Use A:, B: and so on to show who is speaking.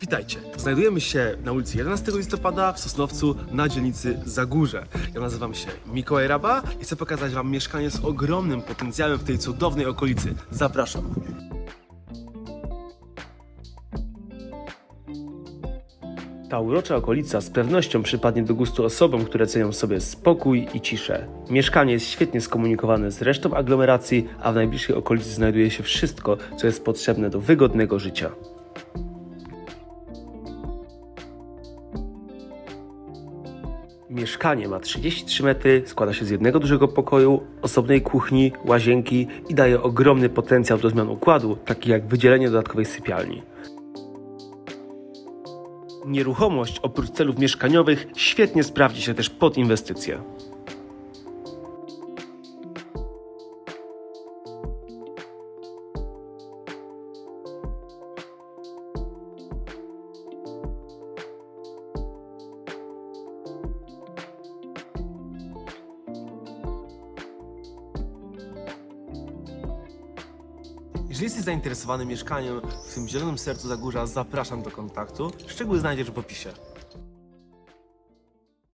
A: Witajcie. Znajdujemy się na ulicy 11 listopada w Sosnowcu na dzielnicy Zagórze. Ja nazywam się Mikołaj Raba i chcę pokazać Wam mieszkanie z ogromnym potencjałem w tej cudownej okolicy. Zapraszam. Ta urocza okolica z pewnością przypadnie do gustu osobom, które cenią sobie spokój i ciszę. Mieszkanie jest świetnie skomunikowane z resztą aglomeracji, a w najbliższej okolicy znajduje się wszystko, co jest potrzebne do wygodnego życia. Mieszkanie ma 33 metry, składa się z jednego dużego pokoju, osobnej kuchni, łazienki i daje ogromny potencjał do zmian układu, taki jak wydzielenie dodatkowej sypialni. Nieruchomość oprócz celów mieszkaniowych świetnie sprawdzi się też pod inwestycje. Jeżeli jesteś zainteresowany mieszkaniem w tym zielonym sercu Zagórza, zapraszam do kontaktu. Szczegóły znajdziesz w opisie.